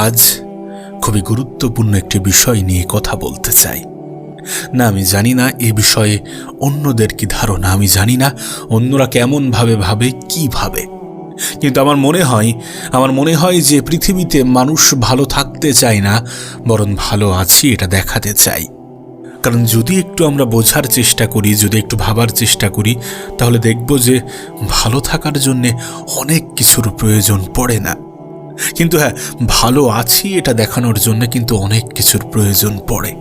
আজ খুবই গুরুত্বপূর্ণ একটি বিষয় নিয়ে কথা বলতে চাই। না, আমি জানি না এ বিষয়ে অন্যদের কি ধারণা, আমি জানি না অন্যরা কেমনভাবে ভাবে, কি ভাবে। কিন্তু আমার মনে হয়, আমার মনে হয় যে পৃথিবীতে মানুষ ভালো থাকতে চায় না, বরং ভালো আছি এটা দেখাতে চাই। কারণ যদি একটু আমরা বোঝার চেষ্টা করি, যদি একটু ভাবার চেষ্টা করি, তাহলে দেখব যে ভালো থাকার জন্যে অনেক কিছুর প্রয়োজন পড়ে না। কিন্তু হ্যাঁ ভালো আছি এটা দেখানোর জন্য কিন্তু অনেক কিছুর প্রয়োজন পড়ে।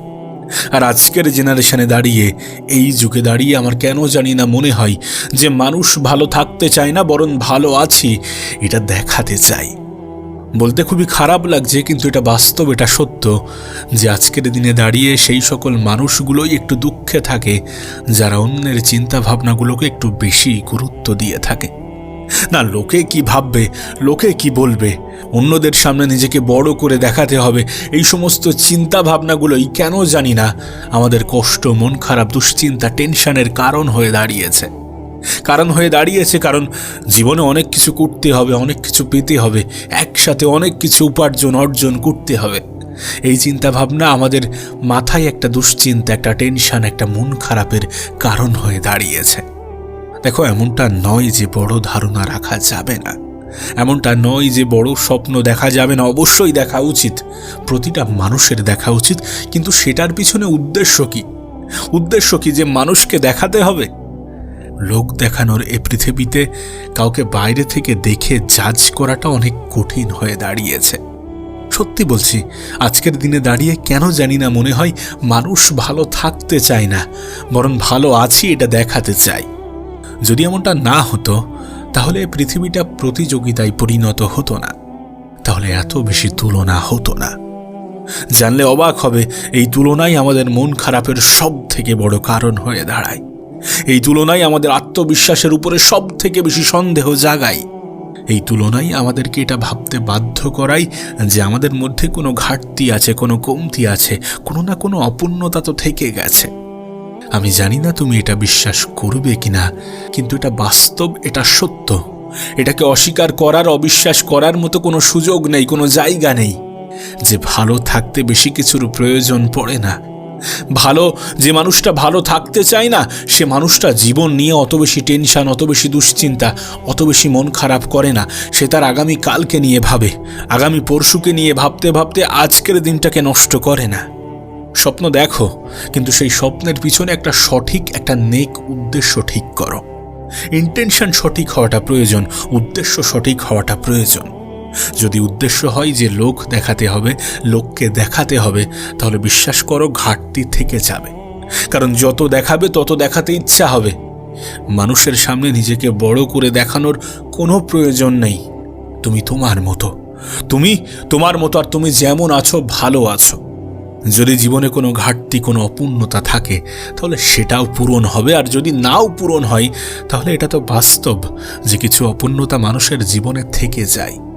আর আজকের জেনারেশনে দাঁড়িয়ে, এই যুগে দাঁড়িয়ে আমার কেন জানি না মনে হয় যে মানুষ ভালো থাকতে চায় না, বরং ভালো আছি, এটা দেখাতে চাই। বলতে খুবই খারাপ লাগছে, কিন্তু এটা বাস্তব, এটা সত্য যে আজকের দিনে দাঁড়িয়ে সেই সকল মানুষগুলোই একটু দুঃখে থাকে, যারা অন্যের চিন্তা ভাবনাগুলোকে একটু বেশি গুরুত্ব দিয়ে থাকে। না, লোকে কি ভাববে, লোকে কি বলবে? অন্যদের সামনে নিজেকে বড় করে দেখাতে হবে। এই সমস্ত চিন্তা ভাবনাগুলোই কেন জানি না। আমাদের কষ্ট, মন খারাপ, দুশ্চিন্তা, টেনশনের কারণ হয়ে দাঁড়িয়েছে। কারণ হয়ে দাঁড়িয়েছে কারণ জীবনে অনেক কিছু করতে হবে, অনেক কিছু পেতে হবে। একসাথে অনেক কিছু উপার্জন, অর্জন করতে হবে। এই চিন্তা ভাবনা আমাদের মাথায় একটা দুশ্চিন্তা, একটা টেনশন, একটা মন খারাপের কারণ হয়ে দাঁড়িয়েছে। দেখো, এমনটা নয় যে বড় ধারণা রাখা যাবে না। এমনটা নয় যে বড় স্বপ্ন দেখা যাবে না, অবশ্যই দেখা উচিত। প্রতিটা মানুষের দেখা উচিত, কিন্তু সেটার পিছনে উদ্দেশ্য কি? উদ্দেশ্য কি যে মানুষকে দেখাতে হবে? লোক দেখানোর এ পৃথিবীতে কাউকে বাইরে থেকে দেখে জাজ করাটা অনেক কঠিন হয়ে দাঁড়িয়েছে। সত্যি বলছি, আজকের দিনে দাঁড়িয়ে কেন জানি না মনে হয় মানুষ ভালো থাকতে চায় না, বরং ভালো আছি এটা দেখাতে চায় যদি এমনটা না হতো, তাহলে পৃথিবীটা প্রতিযোগিতায় পরিণত হতো না। তাহলে এত বেশি তুলনা হতো না। জানলে অবাক হবে, এই তুলনাই আমাদের মন খারাপের সব থেকে বড় কারণ হয়ে দাঁড়ায়। এই তুলনাই আমাদের আত্মবিশ্বাসের উপরে সব থেকে বেশি সন্দেহ জাগায়। এই তুলনাই আমাদেরকে এটা ভাবতে বাধ্য করাই যে আমাদের মধ্যে কোনো ঘাটতি আছে, কোনো কমতি আছে, কোনো না কোনো অপূর্ণতা তো থেকে গেছে। আমি জানি না তুমি এটা বিশ্বাস করবে কিনা, কিন্তু এটা বাস্তব, এটা সত্য। এটাকে অস্বীকার করার, অবিশ্বাস করার মতো কোনো সুযোগ নেই, কোনো জায়গা নেই। যে ভালো থাকতে বেশি কিছুর প্রয়োজন পড়ে না। ভালো, যে মানুষটা ভালো থাকতে চায় না, সে মানুষটা জীবন নিয়ে অত বেশি টেনশন, অত বেশি দুশ্চিন্তা, অত বেশি মন খারাপ করে না। সে তার আগামী কালকে নিয়ে ভাবে। আগামী পরশুকে নিয়ে ভাবতে ভাবতে আজকের দিনটাকে নষ্ট করে না। স্বপ্ন দেখো, কিন্তু সেই স্বপ্নের পিছনে একটা সঠিক, একটা নেক উদ্দেশ্য ঠিক করো। ইন্টেনশন সঠিক হওয়াটা প্রয়োজন, উদ্দেশ্য সঠিক হওয়াটা প্রয়োজন। যদি উদ্দেশ্য হয় যে লোক দেখাতে হবে, লোককে দেখাতে হবে, তাহলে বিশ্বাস করো ঘাটতি থেকে যাবে। কারণ যত দেখাবে, তত দেখাতে ইচ্ছা হবে। মানুষের সামনে নিজেকে বড় করে দেখানোর কোনো প্রয়োজন নেই। তুমি তোমার মতো। তুমি তোমার মতো আর তুমি যেমন আছো, ভালো আছো। যদি জীবনে কোনো ঘাটতি, কোনো অপূর্ণতা থাকে, তাহলে সেটাও পূরণ হবে। আর যদি নাও পূরণ হয়, তাহলে এটা তো বাস্তব যে কিছু অপূর্ণতা মানুষের জীবনে থেকে যায়।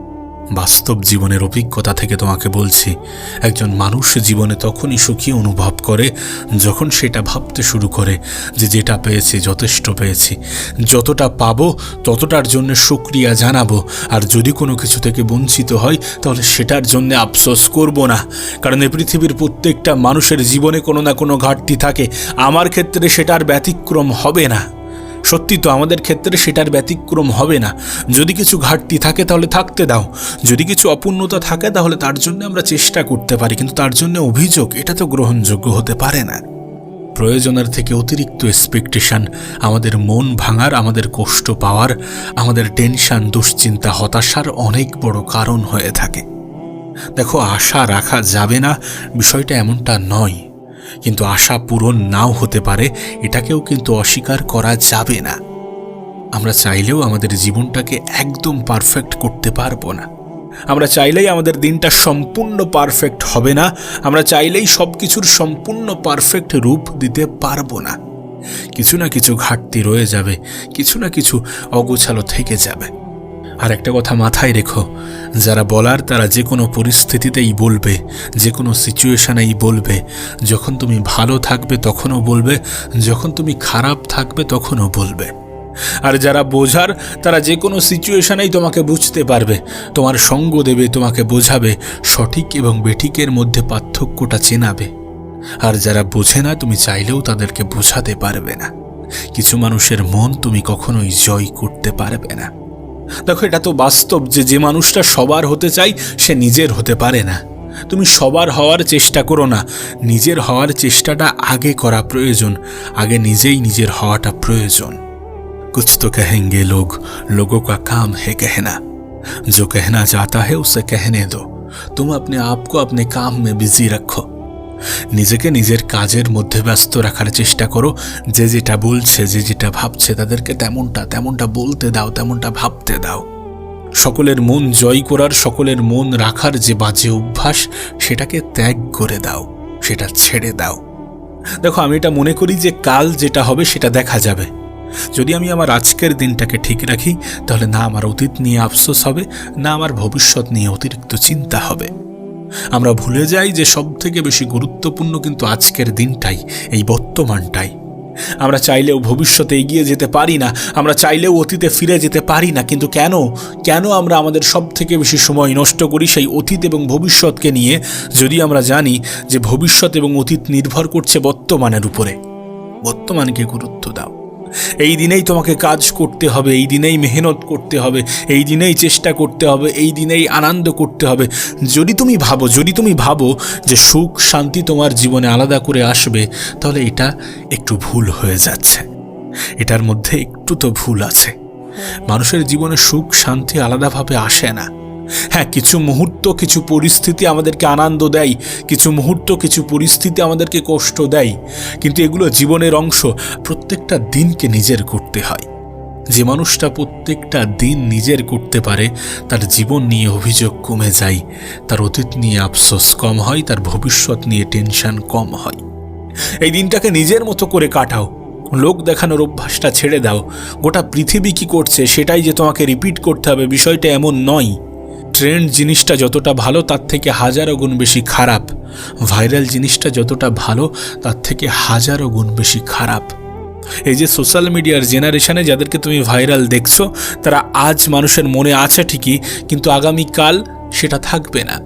বাস্তব জীবনের অভিজ্ঞতা থেকে তোমাকে বলছি, একজন মানুষ জীবনে তখনই সুখী অনুভব করে যখন সেটা ভাবতে শুরু করে যে যেটা পেয়েছি, যথেষ্ট পেয়েছি। যতটা পাবো, ততটার জন্য সুক্রিয়া জানাব। আর যদি কোনো কিছু থেকে বঞ্চিত হয়, তাহলে সেটার জন্য আফসোস করব না। কারণ এই পৃথিবীর প্রত্যেকটা মানুষের জীবনে কোনো না কোনো ঘাটতি থাকে। আমার ক্ষেত্রে সেটার ব্যতিক্রম হবে না। সত্যি তো আমাদের ক্ষেত্রে সেটার ব্যতিক্রম হবে না। যদি কিছু ঘাটতি থাকে তাহলে থাকতে দাও। যদি কিছু অপূর্ণতা থাকে তাহলে তার জন্য আমরা চেষ্টা করতে পারি, কিন্তু তার জন্য অভিযোগ, এটা তো গ্রহণযোগ্য হতে পারে না। প্রয়োজনের থেকে অতিরিক্ত এক্সপেকটেশন আমাদের মন ভাঙার, আমাদের কষ্ট পাওয়ার, আমাদের টেনশান দুশ্চিন্তা, হতাশার অনেক বড় কারণ হয়ে থাকে। দেখো, আশা রাখা যাবে না, বিষয়টা এমনটা নয়। কিন্তু আশা পূরণ নাও হতে পারে, এটাকেও কিন্তু অস্বীকার করা যাবে না। আমরা চাইলেও আমাদের জীবনটাকে একদম পারফেক্ট করতে পারব না। আমরা চাইলেই আমাদের দিনটা সম্পূর্ণ পারফেক্ট হবে না। আমরা চাইলেই সব কিছুর সম্পূর্ণ পারফেক্ট রূপ দিতে পারব না। কিছু না কিছু ঘাটতি রয়ে যাবে, কিছু না কিছু অগোছালো থেকে যাবে। আর একটা কথা মাথায় রেখো, যারা বলার তারা যে কোনো পরিস্থিতিতেই বলবে, যে কোনো সিচুয়েশনেই বলবে। যখন তুমি ভালো থাকবে তখনও বলবে, যখন তুমি খারাপ থাকবে তখনও বলবে। আর যারা বোঝার, তারা যে কোনো সিচুয়েশনেই তোমাকে বুঝতে পারবে, তোমার সঙ্গ দেবে, তোমাকে বোঝাবে, সঠিক এবং বেঠিকের মধ্যে পার্থক্যটা চেনাবে। আর যারা বোঝে না, তুমি চাইলেও তাদেরকে বোঝাতে পারবে না। কিছু মানুষের মন তুমি কখনোই জয় করতে পারবে না। দেখো এটা তো বাস্তব যে যে মানুষটা সবার হতে চাই সে নিজের হতে পারে না তুমি সবার হওয়ার চেষ্টা করো না নিজের হওয়ার চেষ্টাটা আগে করা প্রয়োজন আগে নিজেই নিজের হওয়াটা প্রয়োজন कुछ तो कहेंगे लोग लोगों का काम है कहना जो कहना चाहता है उसे कहने दो तुम अपने आप को अपने काम में बिजी रखो নিজেকে নিজের কাজের মধ্যে ব্যস্ত রাখার চেষ্টা করো। যে যেটা বলছে, যে যেটা ভাবছে, তাদেরকে তেমনটা তেমনটা বলতে দাও, তেমনটা ভাবতে দাও। সকলের মন জয় করার, সকলের মন রাখার যে বাজে অভ্যাস, সেটাকে ত্যাগ করে দাও, সেটা ছেড়ে দাও। দেখো, আমি এটা মনে করি যে কাল যেটা হবে, সেটা দেখা যাবে। যদি আমি আমার আজকের দিনটাকে ঠিক রাখি, তাহলে না আমার অতীত নিয়ে আফসোস হবে, না আমার ভবিষ্যৎ নিয়ে অতিরিক্ত চিন্তা হবে। আমরা ভুলে যাই যে সব থেকে বেশি গুরুত্বপূর্ণ কিন্তু আজকের দিনটাই, এই বর্তমানটাই। আমরা চাইলেও ভবিষ্যতে এগিয়ে যেতে পারি না, আমরা চাইলেও অতীতে ফিরে যেতে পারি না, কিন্তু কেন? কেন আমরা আমাদের সব থেকে বেশি সময় নষ্ট করি সেই অতীত এবং ভবিষ্যৎকে নিয়ে? যদি আমরা জানি যে ভবিষ্যৎ এবং অতীত নির্ভর করছে বর্তমানের উপরে। বর্তমানকে গুরুত্ব দাও। এই দিনেই তোমাকে কাজ করতে হবে, এই দিনেই মেহনত করতে হবে, এই দিনেই চেষ্টা করতে হবে, এই দিনেই আনন্দ করতে হবে। যদি তুমি ভাবো, যদি তুমি ভাবো যে সুখ, শান্তি তোমার জীবনে আলাদা করে আসবে, তাহলে এটা একটু ভুল হয়ে যাচ্ছে। এটার মধ্যে একটু তো ভুল আছে। মানুষের জীবনে সুখ, শান্তি আলাদাভাবে আসে না। হ্যাঁ কিছু মুহূর্ত, কিছু পরিস্থিতি আমাদেরকে আনন্দ দেয়, কিছু মুহূর্ত, কিছু পরিস্থিতি আমাদেরকে কষ্ট দেয়। কিন্তু এগুলো জীবনের অংশ, প্রত্যেকটা দিনকে নিজের করতে হয়। যে মানুষটা প্রত্যেকটা দিন নিজের করতে পারে, তার জীবন নিয়ে অভিযোগ কমে যায়, তার অতীত নিয়ে আফসোস কম হয়, তার ভবিষ্যৎ নিয়ে টেনশন কম হয়। এই দিনটাকে নিজের মতো করে কাটাও, লোক দেখানোর অভ্যাসটা ছেড়ে দাও, গোটা পৃথিবী কি করছে সেটাই যে তোমাকে রিপিট করতে হবে, বিষয়টা এমন নয়। ট্রেন্ড জিনিসটা যতটা ভালো, তার থেকে হাজারো গুণ বেশি খারাপ। ভাইরাল জিনিসটা যতটা ভালো, তার থেকে হাজারো গুণ বেশি খারাপ। এই যে সোশ্যাল মিডিয়ার জেনারেশনে যাদেরকে তুমি ভাইরাল দেখছ, তারা আজ মানুষের মনে আছে ঠিকই, কিন্তু আগামীকাল সেটা থাকবে না।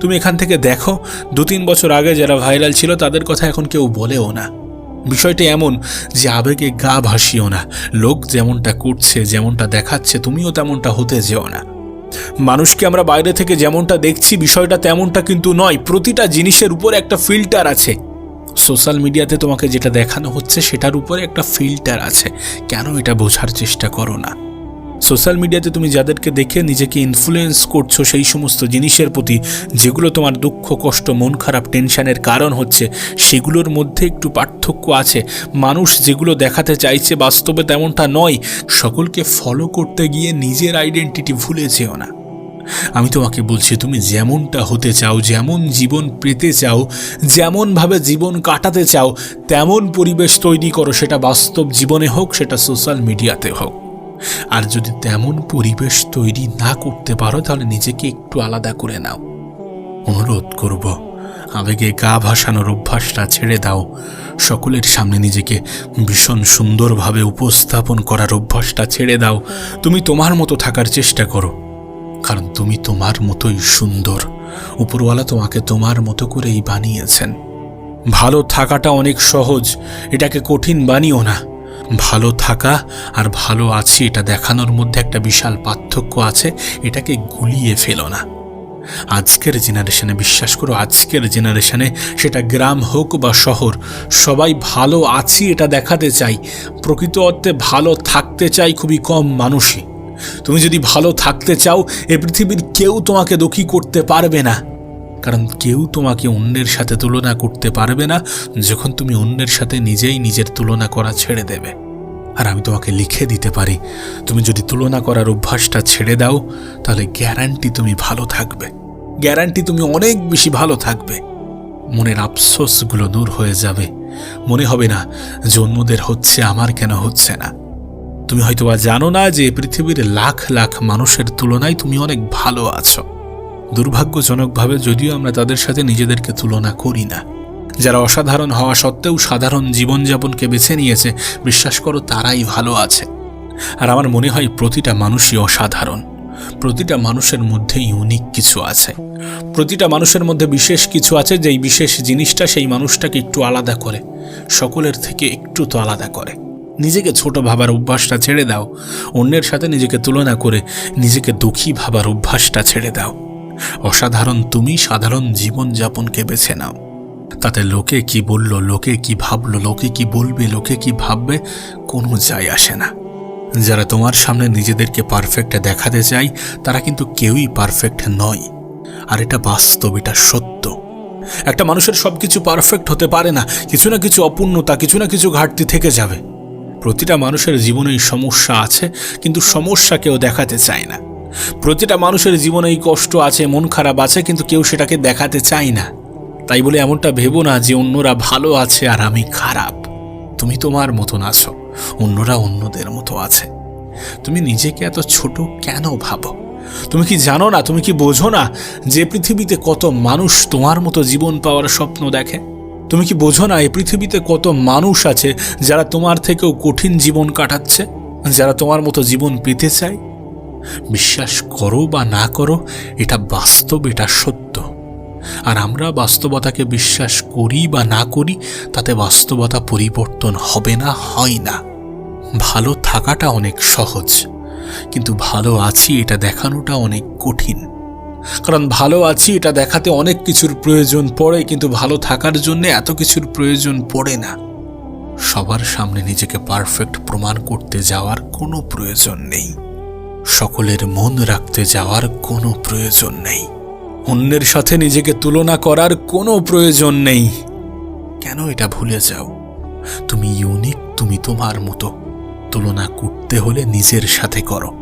তুমি এখান থেকে দেখো দু তিন বছর আগে যারা ভাইরাল ছিল, তাদের কথা এখন কেউ বলেও না। বিষয়টা এমন যে আবেগে গা ভাসিও না। লোক যেমনটা করছে, যেমনটা দেখাচ্ছে, তুমিও তেমনটা হতে যেও না। মানুষকে আমরা বাইরে থেকে যেমনটা দেখছি, বিষয়টা তেমনটা কিন্তু নয়। প্রতিটা জিনিসের উপর একটা ফিল্টার আছে। সোশ্যাল মিডিয়াতে তোমাকে যেটা দেখানো হচ্ছে, সেটার উপরে একটা ফিল্টার আছে। কেন এটা বোঝার চেষ্টা করো না? সোশ্যাল মিডিয়াতে তুমি যাদেরকে দেখে নিজেকে ইনফ্লুয়েন্স করছ সেই সমস্ত জিনিসের প্রতি, যেগুলো তোমার দুঃখ, কষ্ট, মন খারাপ টেনশানের কারণ হচ্ছে, সেগুলোর মধ্যে একটু পার্থক্য আছে। মানুষ যেগুলো দেখাতে চাইছে বাস্তবে তেমনটা নয়, সকলকে ফলো করতে গিয়ে নিজের আইডেন্টিটি ভুলে যেও না। আমি তোমাকে বলছি, তুমি যেমনটা হতে চাও, যেমন জীবন পেতে চাও, যেমনভাবে জীবন কাটাতে চাও, তেমন পরিবেশ তৈরি করো, সেটা বাস্তব জীবনে হোক, সেটা সোশ্যাল মিডিয়াতে হোক। আর যদি তেমন পরিবেশ তৈরি না করতে পারো, তাহলে নিজেকে একটু আলাদা করে নাও। অনুরোধ করব, আবেগে গা ভাসানোর অভ্যাসটা ছেড়ে দাও। সকলের সামনে নিজেকে ভীষণ সুন্দরভাবে উপস্থাপন করার অভ্যাসটা ছেড়ে দাও। তুমি তোমার মতো থাকার চেষ্টা করো, কারণ তুমি তোমার মতোই সুন্দর। উপরওয়ালা তোমাকে তোমার মতো করেই বানিয়েছেন। ভালো থাকাটা অনেক সহজ, এটাকে কঠিন বানিও না। ভালো থাকা আর ভালো আছি, এটা দেখানোর মধ্যে একটা বিশাল পার্থক্য আছে, এটাকে গুলিয়ে ফেলো না। আজকের জেনারেশনে বিশ্বাস করো, আজকের জেনারেশনে সেটা গ্রাম হোক বা শহর, সবাই ভালো আছি, এটা দেখাতে চাই। প্রকৃত অর্থে ভালো থাকতে চাই খুবই কম মানুষই। তুমি যদি ভালো থাকতে চাও, এ পৃথিবীর কেউ তোমাকে দুঃখী করতে পারবে না। কারণ কেউ তোমাকে অন্যের সাথে তুলনা করতে পারবে না যখন তুমি অন্যের সাথে নিজেই নিজের তুলনা করা ছেড়ে দেবে। আর আমি তোমাকে লিখে দিতে পারি, তুমি যদি তুলনা করার অভ্যাসটা ছেড়ে দাও, তাহলে গ্যারান্টি তুমি ভালো থাকবে। গ্যারান্টি তুমি অনেক বেশি ভালো থাকবে। মনের আফসোসগুলো দূর হয়ে যাবে। মনে হবে না যে অন্যদের হচ্ছে, আমার কেন হচ্ছে না। তুমি হয়তোবা জানো না যে পৃথিবীর লাখ লাখ মানুষের তুলনায় তুমি অনেক ভালো আছো। দুর্ভাগ্যজনকভাবে যদিও আমরা তাদের সাথে নিজেদেরকে তুলনা করি না। যারা অসাধারণ হওয়া সত্ত্বেও সাধারণ জীবনযাপনকে বেছে নিয়েছে, বিশ্বাস করো তারাই ভালো আছে। আর আমার মনে হয় প্রতিটা মানুষই অসাধারণ। প্রতিটা মানুষের মধ্যে ইউনিক কিছু আছে। প্রতিটা মানুষের মধ্যে বিশেষ কিছু আছে, যেই বিশেষ জিনিসটা সেই মানুষটাকে একটু আলাদা করে। সকলের থেকে একটু তো আলাদা করে। নিজেকে ছোট ভাবার অভ্যাসটা ছেড়ে দাও, অন্যের সাথে নিজেকে তুলনা করে নিজেকে দুঃখী ভাবার অভ্যাসটা ছেড়ে দাও। অসাধারণ তুমি সাধারণ জীবনযাপনকে বেছে নাও। তাতে লোকে কি বলল, লোকে কি ভাবলো, লোকে কি বলবে, লোকে কি ভাববে, কোনো যায় আসে না। যারা তোমার সামনে নিজেদেরকে পারফেক্ট দেখাতে চায়, তারা কিন্তু কেউই পারফেক্ট নয়। আর এটা বাস্তব, এটা সত্য। একটা মানুষের সব কিছু পারফেক্ট হতে পারে না, কিছু না কিছু অপূর্ণতা, কিছু না কিছু ঘাটতি থেকে যাবে। প্রতিটা মানুষের জীবনেই সমস্যা আছে, কিন্তু সমস্যা কেউ দেখাতে চায় না। প্রতিটা মানুষের জীবনেই কষ্ট আছে, মন খারাপ আছে, কিন্তু কেউ সেটাকে দেখাতে চায় না। তাই বলে এমনটা ভেবো না যে অন্যরা ভালো আছে আর আমি খারাপ। তুমি তোমার মতন আছো, অন্যরা অন্যদের মতো আছে। তুমি নিজেকে এত ছোট কেন ভাবো? তুমি কি জানো না, তুমি কি বোঝো না যে পৃথিবীতে কত মানুষ তোমার মতো জীবন পাওয়ার স্বপ্ন দেখে? তুমি কি বোঝো না এই পৃথিবীতে কত মানুষ আছে যারা তোমার থেকেও কঠিন জীবন কাটাচ্ছে, যারা তোমার মতো জীবন পেতে চায়? বিশ্বাস করো বা না করো, এটা বাস্তব, এটা সত্য। আর আমরা বাস্তবতাকে বিশ্বাস করি বা না করি, তাতে বাস্তবতা পরিবর্তন হবে না, হয় না। ভালো থাকাটা অনেক সহজ, কিন্তু ভালো আছি, এটা দেখানোটা অনেক কঠিন। কারণ ভালো আছি, এটা দেখাতে অনেক কিছুর প্রয়োজন পড়ে, কিন্তু ভালো থাকার জন্য এত কিছুর প্রয়োজন পড়ে না। সবার সামনে নিজেকে পারফেক্ট প্রমাণ করতে যাওয়ার কোনো প্রয়োজন নেই। সকলের মন রাখতে যাওয়ার কোনো প্রয়োজন নেই। অন্যের সাথে নিজেকে তুলনা করার কোনো প্রয়োজন নেই। কেন এটা ভুলে যাও? তুমি ইউনিক তুমি তোমার মতো। তুলনা করতে হলে নিজের সাথে করো।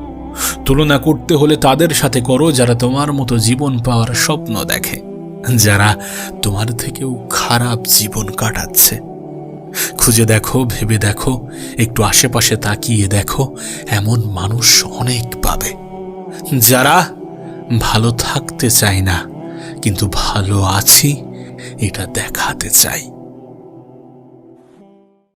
তুলনা করতে হলে তাদের সাথে করো যারা তোমার মতো জীবন পাওয়ার স্বপ্ন দেখে, যারা তোমার থেকেও খারাপ জীবন কাটাচ্ছে। খুঁজে দেখো, ভেবে দেখো, একটু আশেপাশে তাকিয়ে দেখো, এমন মানুষ অনেক পাবে। যারা ভালো থাকতে চায় না, কিন্তু ভালো আছি, এটা দেখাতে চাই।